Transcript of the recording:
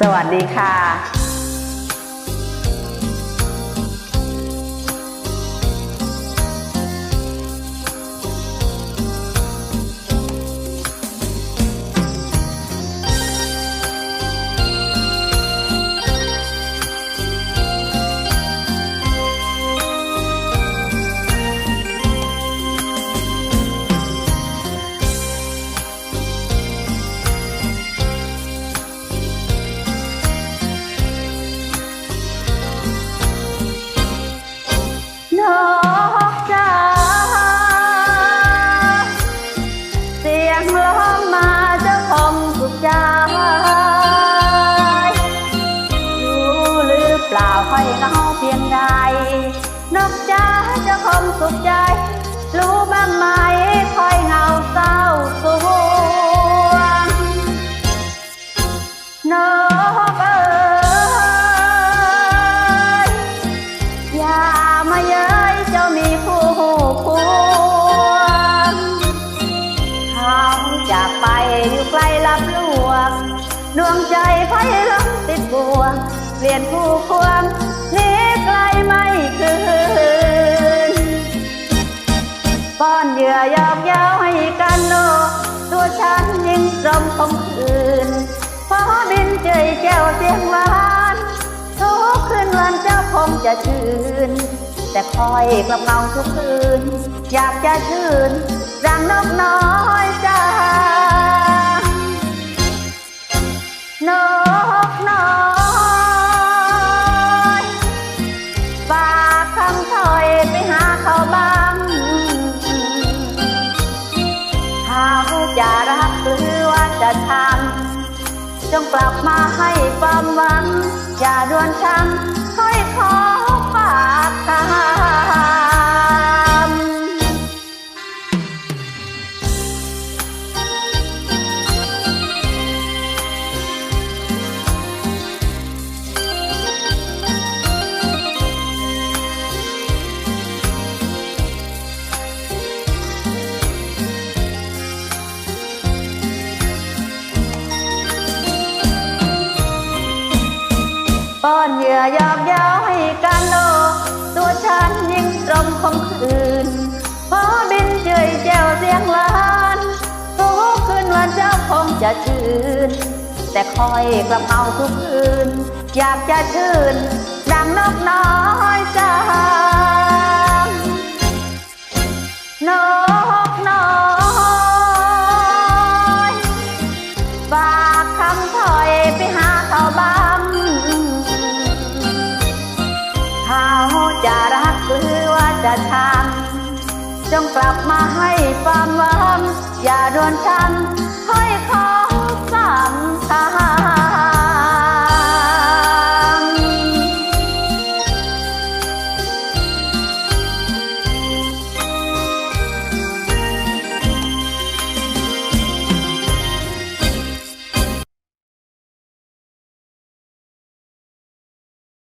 สวัสดีค่ะ อยู่ไกลลับลวงดวงใจไฟล้มติดบ่วงเปลี่ยนผู้ควงหนี้ไกลไม่คืนป้อนเหยื่อยอกเย้าให้กันโลตัวฉันยิ่งตรมคงคืนพอบินเจยแก้วเสียงหวานทุกคืนวันเจ้าคงจะชื่น แต่คอยกลับเงาทุกคืน อยากจะชื่น รือว่าจงกลับมาให้ความหวัง อย่าด่วนช้ำให้ขอฝากทาง ป้อนเหยื่อยอกย้าให้กันโลตัวฉันยิ่งตรมคมคืนพอบินเจยแจวเสียงล้านทุกคืนวันเจ้าคงจะชื่น แต่คอยกลับเอาทุกคืน อยากจะชื่น ดังนกน้อยจ้านก จงกลับมาให้ความหวังอย่าโดนช้ำ